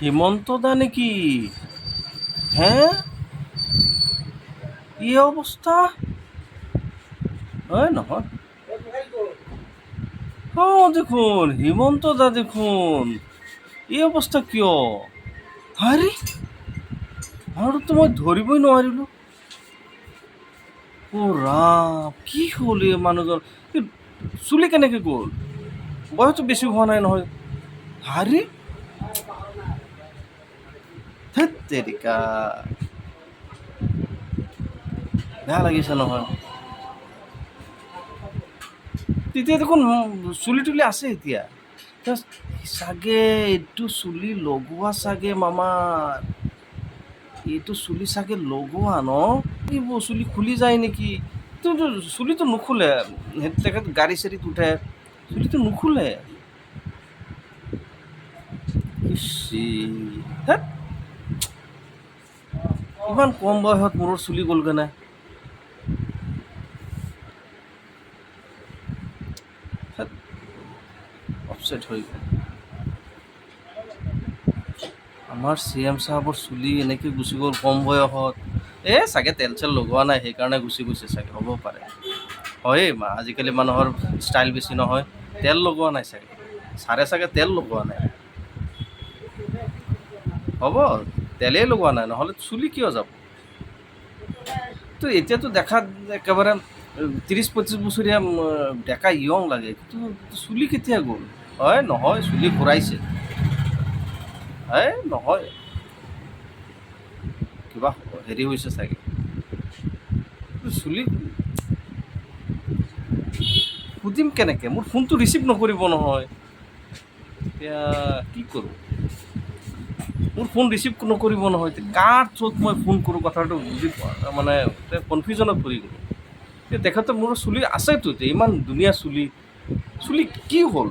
হিমন্ত দা নাকি? হ্যাঁ? ই অৱস্থা হয়। নহয় অঁ দেখোন, হিমন্ত দা, দেখোন। এই অৱস্থা কিয়? হাৰে আৰুতো মই ধৰিবই নোৱাৰিলোঁ অ' ৰাম কি হ'ল এই মানুহজন? চুলি কেনেকৈ গ'ল? বয়সটো বেছি হোৱা নাই নহয়। হাৰে ধেত তেৰিকা বেয়া লাগিছে নহয় তেতিয়া দেখোন চুলি তুলি আছে এতিয়া চাগে এইটো চুলি লগোৱা চাগে মামাৰ এইটো চুলি চাগে লগোৱা ন এইবোৰ চুলি খুলি যায় নেকি চুলিটো নুখুলে তেখেত গাড়ী চাড়ীত উঠে চুলিটো নুখুলে ইচি। ইমান কম বয়সত মূৰৰ চুলি গ'লগৈ না অপচেট হৈ গ'ল। আমাৰ চি এম চাহাবৰ চুলি এনেকৈ গুচি গ'ল কম বয়সত। এই চাগে তেল চেল লগোৱা নাই সেইকাৰণে গুচি গৈছে চাগে হ'ব পাৰে। হয়েই মা আজিকালি মানুহৰ ষ্টাইল বেছি নহয়। তেল লগোৱা নাই চাগে। ছাৰে চাগে তেল লগোৱা নাই। হ'ব। তেলেই লগোৱা নাই, নহ'লে চুলি কিয় যাব? তো এতিয়াতো দেখাত একেবাৰে ত্ৰিছ পঁচিছ বছৰীয়া ডেকা য়ং লাগে, কিন্তু চুলি কেতিয়া গ'ল? হয়, নহয়, চুলি ঘূৰাইছে। এই নহয়। কিবা হেৰি হৈছে চাগে। চুলি সুধিম কেনেকৈ? মোৰ ফোনটো ৰিচিভ নকৰিব নহয়। এতিয়া কি কৰোঁ? মোৰ ফোন ৰিচিভ নকৰিব নহয় কাৰ থ্ৰুত মই ফোন কৰোঁ কথাটো বুজি। মানে কনফিউজনত পৰি গ'লোঁ তেখেতে মোৰ চুলি আছেতো এতিয়া ইমান ধুনীয়া চুলি চুলি কি হ'ল।